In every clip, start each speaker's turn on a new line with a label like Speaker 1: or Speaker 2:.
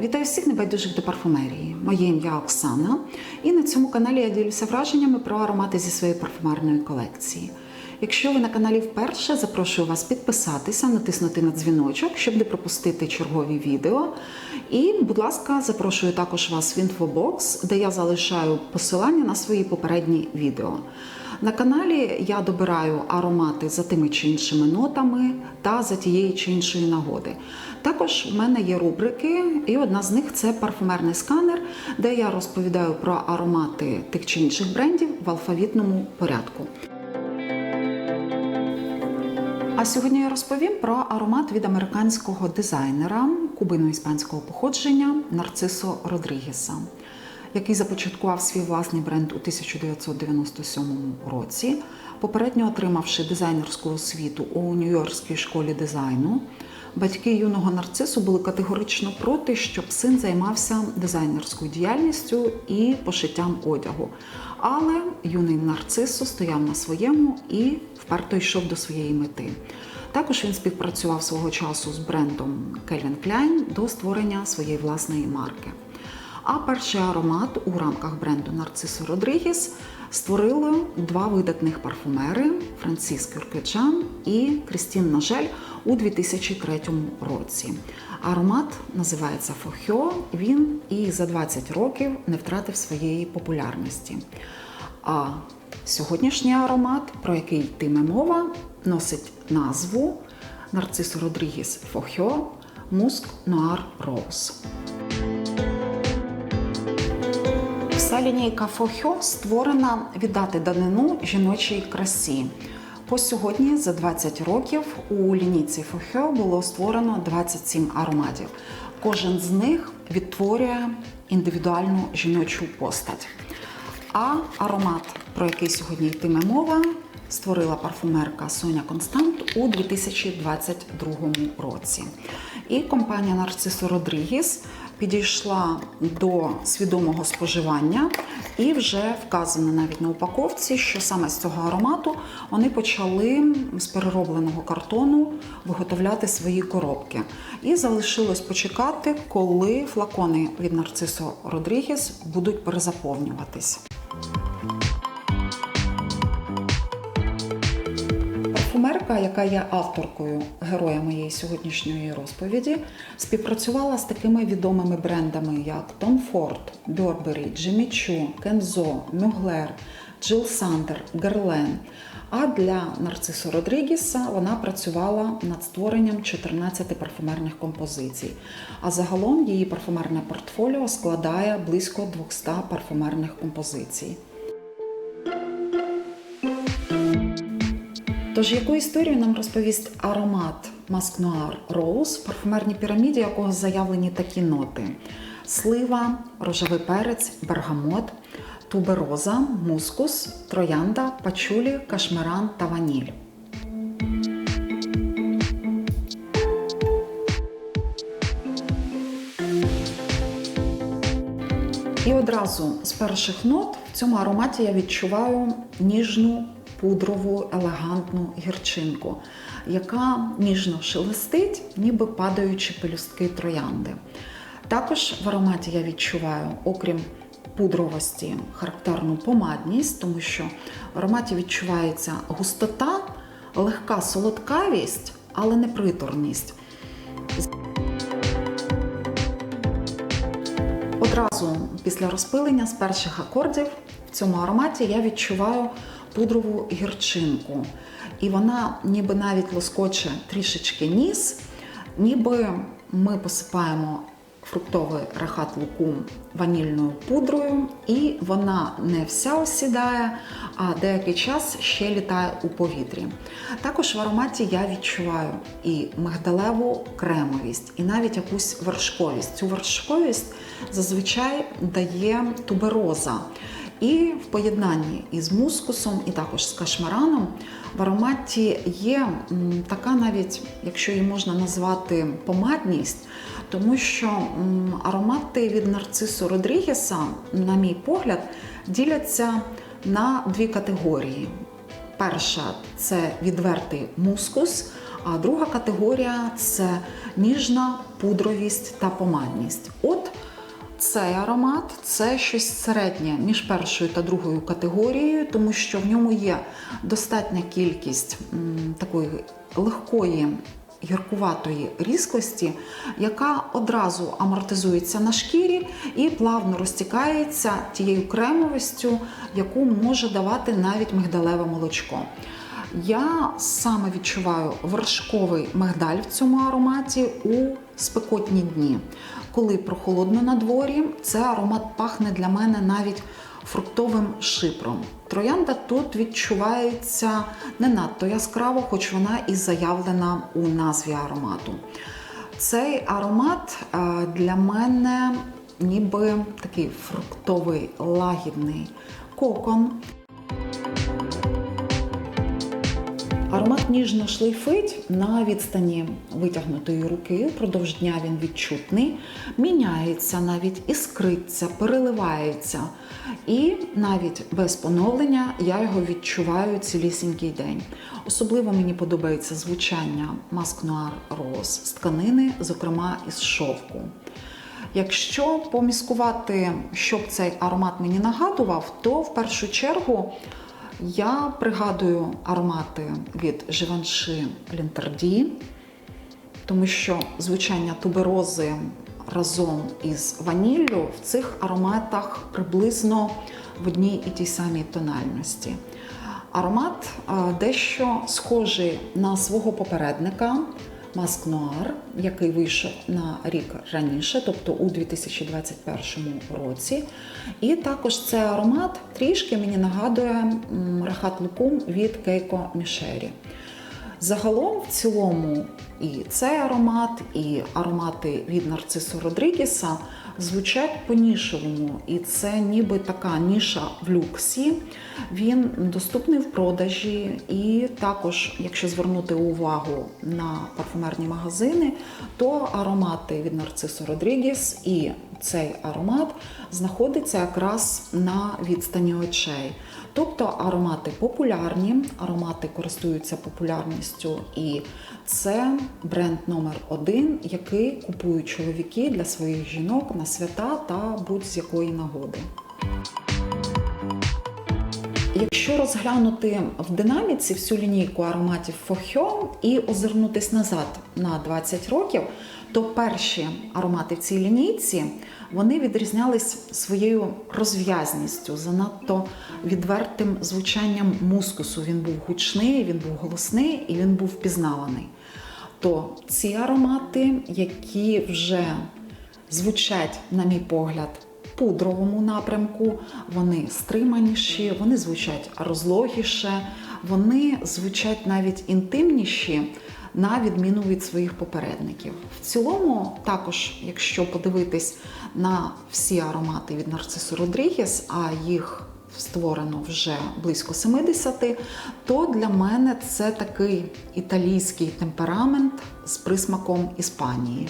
Speaker 1: Вітаю всіх небайдужих до парфумерії. Моє ім'я Оксана, і на цьому каналі я ділюся враженнями про аромати зі своєї парфумерної колекції. Якщо ви на каналі вперше, запрошую вас підписатися, натиснути на дзвіночок, щоб не пропустити чергові відео. І, будь ласка, запрошую також вас в інфобокс, де я залишаю посилання на свої попередні відео. На каналі я добираю аромати за тими чи іншими нотами та за тієї чи іншої нагоди. Також в мене є рубрики, і одна з них це парфумерний сканер, де я розповідаю про аромати тих чи інших брендів в алфавітному порядку. А сьогодні я розповім про аромат від американського дизайнера кубино-іспанського походження Нарцисо Родрігеса, який започаткував свій власний бренд у 1997 році, попередньо отримавши дизайнерську освіту у Нью-Йоркській школі дизайну. Батьки юного нарцису були категорично проти, щоб син займався дизайнерською діяльністю і пошиттям одягу. Але юний нарцисо стояв на своєму і вперто йшов до своєї мети. Також він співпрацював свого часу з брендом Calvin Klein до створення своєї власної марки. А перший аромат у рамках бренду Нарцисо Родрігес створили два видатних парфумери Франсіс Кюркеджан і Крістін Нажель у 2003 році. Аромат називається Фохьо. Він і за 20 років не втратив своєї популярності. А сьогоднішній аромат, про який йтиме мова, носить назву Нарцисо Родрігес Фохьо Муск Нуар Роуз. Вся лінійка Фохьо створена віддати данину жіночій красі. По сьогодні, за 20 років, у лінійці Фохьо було створено 27 ароматів. Кожен з них відтворює індивідуальну жіночу постать. А аромат, про який сьогодні йтиме мова, створила парфумерка Соня Констант у 2022 році. І компанія Нарцисо Родрігіс підійшла до свідомого споживання і вже вказано навіть на упаковці, що саме з цього аромату вони почали з переробленого картону виготовляти свої коробки. І залишилось почекати, коли флакони від Нарцисо Родрігіс будуть перезаповнюватись. Парфумерка, яка є авторкою героя моєї сьогоднішньої розповіді, співпрацювала з такими відомими брендами, як Tom Ford, Burberry, Jimmy Choo, Kenzo, Mugler, Jill Sander, Guerlain. А для Нарцисо Родрігіса вона працювала над створенням 14 парфумерних композицій. А загалом її парфумерне портфоліо складає близько 200 парфумерних композицій. Тож, яку історію нам розповість аромат Noir Rose, в парфумерній піраміді якого заявлені такі ноти: слива, рожевий перець, бергамот, тубероза, мускус, троянда, пачулі, кашмиран та ваніль. І одразу з перших нот в цьому ароматі я відчуваю ніжну пудрову, елегантну гірчинку, яка ніжно шелестить, ніби падаючи пелюстки троянди. Також в ароматі я відчуваю, окрім пудровості, характерну помадність, тому що в ароматі відчувається густота, легка солодкавість, але не приторність. Одразу після розпилення з перших акордів в цьому ароматі я відчуваю пудрову гірчинку. І вона ніби навіть лоскоче трішечки ніс, ніби ми посипаємо фруктовий рахат лукум ванільною пудрою, і вона не вся осідає, а деякий час ще літає у повітрі. Також в ароматі я відчуваю і мигдалеву кремовість, і навіть якусь вершковість. Цю вершковість зазвичай дає тубероза. І в поєднанні із мускусом, і також з кашмараном в ароматі є така навіть, якщо її можна назвати помадність, тому що аромати від нарцису Родрігеса, на мій погляд, діляться на дві категорії. Перша це відвертий мускус, А друга категорія це ніжна пудровість та помадність. От цей аромат це щось середнє між першою та другою категорією, тому що в ньому є достатня кількість м, такої легкої. Гіркуватої різкості, яка одразу амортизується на шкірі і плавно розтікається тією кремовістю, яку може давати навіть мигдалеве молочко. Я саме відчуваю вершковий мигдаль в цьому ароматі у спекотні дні. Коли прохолодно на дворі, цей аромат пахне для мене навіть фруктовим шипром. Троянда тут відчувається не надто яскраво, хоч вона і заявлена у назві аромату. Цей аромат е, для мене ніби такий фруктовий лагідний кокон. Ніжно шлейфить на відстані витягнутої руки. Впродовж дня він відчутний, міняється навіть іскриться, переливається. І навіть без поновлення я його відчуваю цілісінький день. Особливо мені подобається звучання Mask Noir Rose з тканини, зокрема із шовку. Якщо поміскувати, щоб цей аромат мені нагадував, то в першу чергу я пригадую аромати від Живанши Лінтерді, тому що звучання туберози разом із ваніллю в цих ароматах приблизно в одній і тій самій тональності. Аромат е, дещо схожий на свого попередника Маск Нуар, який вийшов на рік раніше, тобто у 2021 році. І також цей аромат трішки мені нагадує Рахат Лукум від Кейко Мішері. Загалом, в цілому, і цей аромат, і аромати від Нарцису Родрігіса звучать по-нішевому. І це ніби така ніша в люксі. Він доступний в продажі. І також, якщо звернути увагу на парфумерні магазини, то аромати від Нарцису Родрігіс і цей аромат знаходиться якраз на відстані очей. Тобто аромати популярні, аромати користуються популярністю, і це бренд номер один, який купують чоловіки для своїх жінок на свята та будь-з якої нагоди. Якщо розглянути в динаміці всю лінійку ароматів Фохьо і озирнутись назад на 20 років, то перші аромати в цій лінійці вони відрізнялись своєю розв'язністю, занадто відвертим звучанням мускусу. Він був гучний, він був голосний і він був впізнаваний. То ці аромати, які вже звучать, на мій погляд, пудровому напрямку, вони стриманіші, вони звучать розлогіше, вони звучать навіть інтимніші, на відміну від своїх попередників. В цілому, також, якщо подивитись на всі аромати від Нарцису Родрігес, а їх створено вже близько 70, то для мене це такий італійський темперамент з присмаком Іспанії.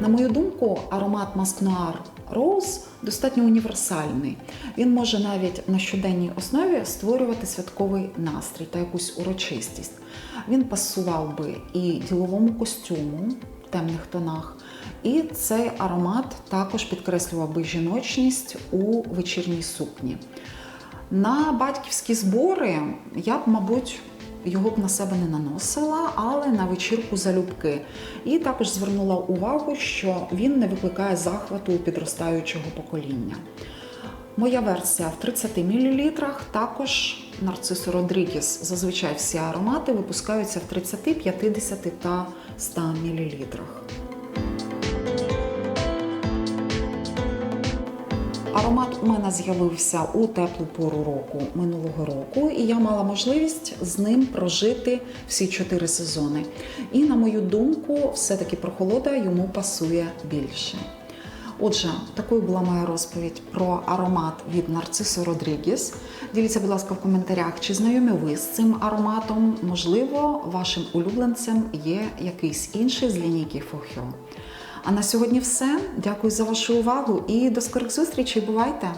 Speaker 1: На мою думку, аромат Mask Rose достатньо універсальний. Він може навіть на щоденній основі створювати святковий настрій та якусь урочистість. Він пасував би і діловому костюму в темних тонах, і цей аромат також підкреслював би жіночність у вечірній сукні. На батьківські збори я б, мабуть, його б на себе не наносила, але на вечірку залюбки. І також звернула увагу, що він не викликає захвату у підростаючого покоління. Моя версія в 30 мл, також нарцис Родрігіс. Зазвичай всі аромати випускаються в 30, 50 та 100 мл. Аромат у мене з'явився у теплу пору року минулого року, і я мала можливість з ним прожити всі чотири сезони. І, на мою думку, все-таки прохолода йому пасує більше. Отже, такою була моя розповідь про аромат від Нарцисо Родрігіс. Діліться, будь ласка, в коментарях, чи знайомі ви з цим ароматом. Можливо, вашим улюбленцем є якийсь інший з лінійки Фохьо. А на сьогодні все. Дякую за вашу увагу і до скорих зустрічей. Бувайте!